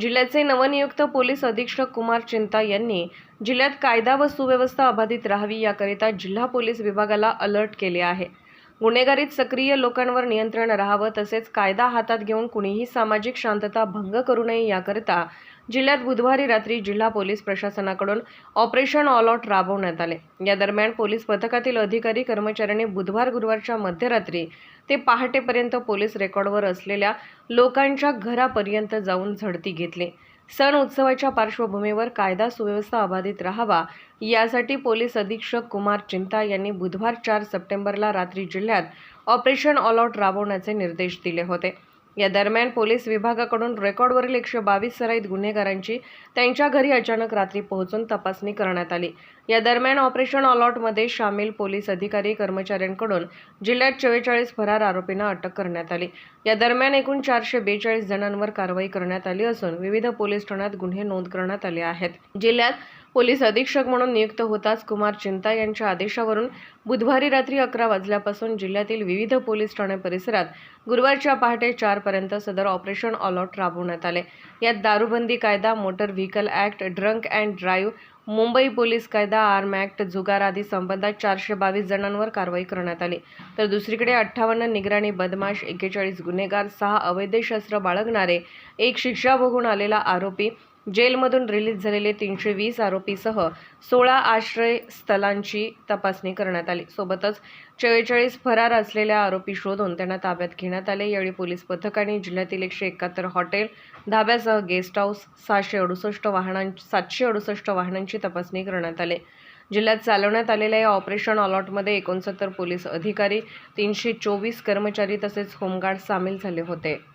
जिल्ह्याचे नवनियुक्त पोलीस अधीक्षक कुमार चिंता यांनी जिल्ह्यात कायदा व सुव्यवस्था अबाधित राहावी याकरिता जिल्हा पोलीस विभागाला अलर्ट केले आहे. गुन्हेगारीत सक्रिय लोकांवर नियंत्रण राहावं तसेच कायदा हातात घेऊन कुणीही सामाजिक शांतता भंग करू नये याकरिता जिल्ह्यात बुधवारी रात्री जिल्हा पोलीस प्रशासनाकडून ऑपरेशन ऑल आउट राबवण्यात आले. या दरम्यान पोलीस पथकातील अधिकारी कर्मचाऱ्यांनी बुधवार गुरुवारच्या मध्यरात्री ते पहाटेपर्यंत पोलीस रेकॉर्डवर असलेल्या लोकांच्या घरापर्यंत जाऊन झडती घेतली. सण उत्सवाच्या पार्श्वभूमीवर कायदा सुव्यवस्था अबाधित राहावा यासाठी पोलीस अधीक्षक कुमार चिंता यांनी बुधवार चार सप्टेंबरला रात्री जिल्ह्यात ऑपरेशन ऑल आउट राबवण्याचे निर्देश दिले होते. या दरम्यान पोलीस विभागाकडून रेकॉर्डवरील एकशे बावीस सराईत गुन्हेगारांची त्यांच्या घरी अचानक रात्री पोहोचून तपासणी करण्यात आली. या दरम्यान ऑपरेशन ऑलआउटमध्ये सामील पोलीस अधिकारी कर्मचाऱ्यांकडून जिल्ह्यात चव्वेचाळीस फरार आरोपींना अटक करण्यात आली. या दरम्यान एकूण चारशे बेचाळीस जणांवर कारवाई करण्यात आली असून विविध पोलीस ठाण्यात गुन्हे नोंद करण्यात आले आहेत. जिल्ह्यात पोलीस अधीक्षक म्हणून नियुक्त होताच कुमार चिंता यांच्या आदेशावरून बुधवारी रात्री अकरा वाजल्यापासून जिल्ह्यातील विविध पोलीस ठाणे परिसरात गुरुवारच्या पहाटे चारपर्यंत सदर ऑपरेशन ऑलआउट राबवण्यात आले. यात दारूबंदी कायदा motor vehicle act drunk and drive Mumbai police कायदा आर्म ॲक्ट जुगार आदी संबंधात चारशे बावीस जणांवर कारवाई करण्यात आली. तर दुसरीकडे अठ्ठावन्न निगराणी बदमाश एक्केचाळीस गुन्हेगार सहा अवैध शस्त्र बाळगणारे एक शिक्षा भोगून आलेला आरोपी जेलमधून रिलीज झालेले तीनशे वीस आरोपीसह सोळा आश्रय स्थलांची तपासणी करण्यात आली. सोबतच चव्वेचाळीस फरार असलेल्या आरोपी शोधून त्यांना ताब्यात घेण्यात आले. यावेळी पोलीस पथकाने जिल्ह्यातील एकशे एकाहत्तर हॉटेल धाब्यासह गेस्ट हाऊस सहाशे अडुसष्ट वाहनां सातशे अडुसष्ट वाहनांची तपासणी करण्यात आली. जिल्ह्यात चालवण्यात आलेल्या या ऑपरेशन ऑलॉटमध्ये एकोणसत्तर पोलीस अधिकारी तीनशे चोवीस कर्मचारी तसेच होमगार्ड सामील झाले होते.